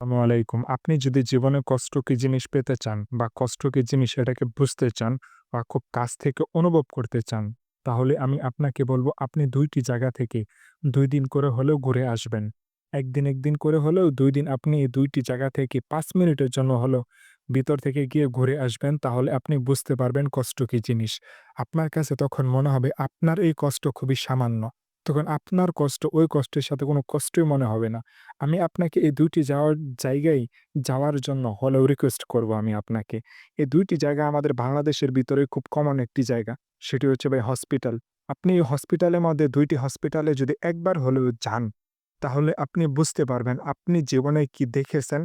আলাইকুম। আপনি যদি জীবনে কষ্ট কি জিনিস পেতে চান বা কষ্ট কি জিনিস এটাকে বুঝতে চান বা খুব কাছ থেকে অনুভব করতে চান, তাহলে আমি আপনাকে বলব আপনি দুইটি জায়গা থেকে দুই দিন করে হলেও ঘুরে আসবেন। একদিন একদিন করে হলেও দুই দিন আপনি এই দুইটি জায়গা থেকে পাঁচ মিনিটের জন্য হলেও ভিতর থেকে গিয়ে ঘুরে আসবেন। তাহলে আপনি বুঝতে পারবেন কষ্ট কি জিনিস। আপনার কাছে তখন মনে হবে আপনার এই কষ্ট খুবই সামান্য। তখন আপনার কষ্ট ওই কষ্টের সাথে কোনো কষ্টই মনে হবে না। আমি আপনাকে এই ২ টি যাওয়ার জায়গায় যাওয়ার জন্য হলেও রিকোয়েস্ট করব আমি আপনাকে। এই দুইটি জায়গা আমাদের বাংলাদেশের ভিতরে খুব কমন একটি জায়গা। সেটি হচ্ছে ভাই হসপিটাল। আপনি এই হসপিটালের মধ্যে দুইটি হসপিটালে যদি একবার হলেও যান, তাহলে আপনি বুঝতে পারবেন আপনি জীবনে কি দেখেছেন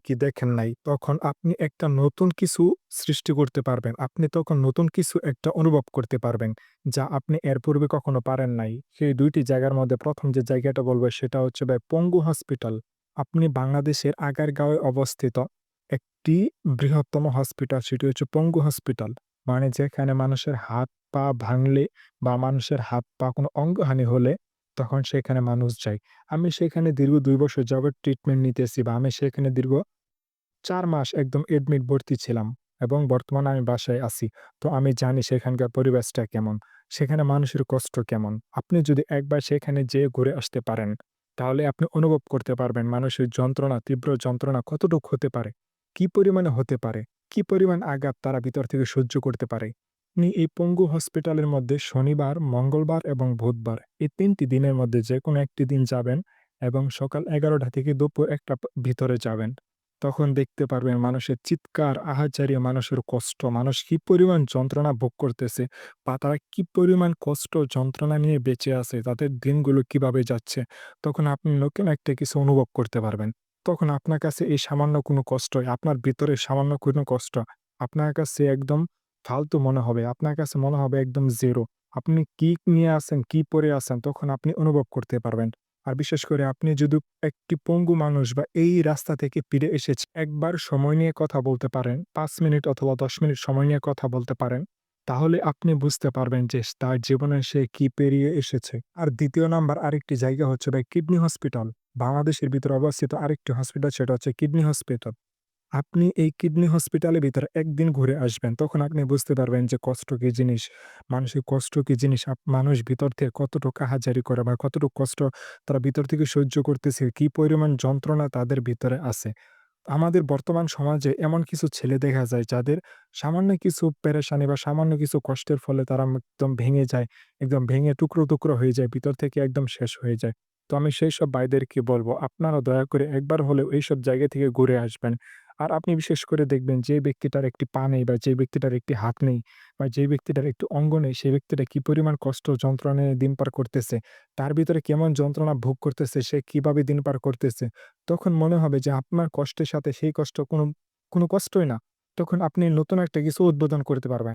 কি দেখেন নাই। তখন আপনি একটা নতুন কিছু সৃষ্টি করতে পারবেন। আপনি তখন নতুন কিছু একটা অনুভব করতে পারবেন, যা আপনি এর পূর্বে কখনো পারেন নাই। সেই দুইটি জায়গার মধ্যে প্রথম যে জায়গাটা বলব সেটা হচ্ছে ভাই পঙ্গু হসপিটাল। আপনি বাংলাদেশের আগারগাঁওয়ে অবস্থিত একটি বৃহত্তম হসপিটাল সেটি হচ্ছে পঙ্গু হসপিটাল। মানে যেখানে মানুষের হাত পা ভাঙলে বা মানুষের হাত পা কোনো অঙ্গহানি হলে তখন সেখানে মানুষ যায়। আমি সেখানে দীর্ঘ দুই বছর যাবৎ ট্রিটমেন্ট নিতেছি বা আমি সেখানে দীর্ঘ চার মাস একদম এডমিট ভর্তি ছিলাম এবং বর্তমানে আমি বাসায় আছি। তো আমি জানি সেখানকার পরিবেশটা কেমন, সেখানে মানুষের কষ্ট কেমন। আপনি যদি একবার সেখানে যেয়ে ঘুরে আসতে পারেন, তাহলে আপনি অনুভব করতে পারবেন মানুষের যন্ত্রণা, তীব্র যন্ত্রণা কতটুকু হতে পারে, কি পরিমাণে হতে পারে, কি পরিমাণ আঘাত তারা ভিতর থেকে সহ্য করতে পারে। আপনি এই পঙ্গু হসপিটালের মধ্যে শনিবার, মঙ্গলবার এবং বুধবার এই তিনটি দিনের মধ্যে যে কোনো একটি দিন যাবেন এবং সকাল ১১টা থেকে দুপুর একটা ভিতরে যাবেন। তখন দেখতে পারবেন মানুষের চিৎকার, আহাজারি, মানুষের কষ্ট, মানুষ কি পরিমাণ যন্ত্রণা ভোগ করতেছে বা তারা কি পরিমাণ কষ্ট যন্ত্রণা নিয়ে বেঁচে আছে, তাদের দিনগুলো কীভাবে যাচ্ছে। তখন আপনি নতুন একটা কিছু অনুভব করতে পারবেন। তখন আপনার কাছে এই সামান্য কোনো কষ্টই আপনার ভিতরে সামান্য কোনো কষ্ট আপনার কাছে একদম ফালতু মনে হবে। আপনার কাছে মনে হবে একদম 0 আপনি কি নিয়ে আছেন, কি পরে আছেন তখন আপনি অনুভব করতে পারবেন। আর বিশেষ করে আপনি যদি একটি পঙ্গু মানুষ বা এই রাস্তা থেকে ফিরে এসেছে, একবার সময় নিয়ে কথা বলতে পারেন, পাঁচ মিনিট অথবা ১০ মিনিট সময় নিয়ে কথা বলতে পারেন, তাহলে আপনি বুঝতে পারবেন যে তার জীবনে সে কি পেরিয়ে এসেছে। আর দ্বিতীয় নাম্বার আরেকটি জায়গা হচ্ছে কিডনি হসপিটাল। বাংলাদেশের ভিতরে অবস্থিত আরেকটি হসপিটাল সেটা হচ্ছে কিডনি হসপিটাল। আপনি এই কিডনি হসপিটালের ভিতরে একদিন ঘুরে আসবেন, তখন আপনি বুঝতে পারবেন যে কষ্ট কী জিনিস, মানুষের কষ্ট কী জিনিস, আপ মানুষ ভিতর থেকে কতটুকু আহাজারি করে বা কতটুকু কষ্ট তারা ভিতর থেকে সহ্য করতেছে, কি পরিমাণ যন্ত্রণা তাদের ভিতরে আছে। আমাদের বর্তমান সমাজে এমন কিছু ছেলে দেখা যায় যাদের সামান্য কিছু পেরেশানি বা সামান্য কিছু কষ্টের ফলে তারা একদম ভেঙে যায়, একদম ভেঙে টুকরো, টুকরো হয়ে যায়, ভিতর থেকে একদম শেষ হয়ে যায়। তো আমি সেইসব ভাইদেরকে বলব আপনারা দয়া করে একবার হলেও এইসব জায়গা থেকে ঘুরে আসবেন। আর আপনি বিশেষ করে দেখবেন যে ব্যক্তিটার একটি পা নেই বা যে ব্যক্তিটার একটি হাত নেই বা যে ব্যক্তিটার একটি অঙ্গ নেই, সেই ব্যক্তিটা কি পরিমাণ কষ্ট যন্ত্রণায় দিন পার করতেছে, তার ভিতরে কেমন যন্ত্রণা ভোগ করতেছে, সে কীভাবে দিন পার করতেছে, তখন মনে হবে যে আপনার কষ্টের সাথে সেই কষ্ট কোনো, কোনো কষ্টই না। তখন আপনি নতুন একটা কিছু উদ্বোধন করতে পারবেন।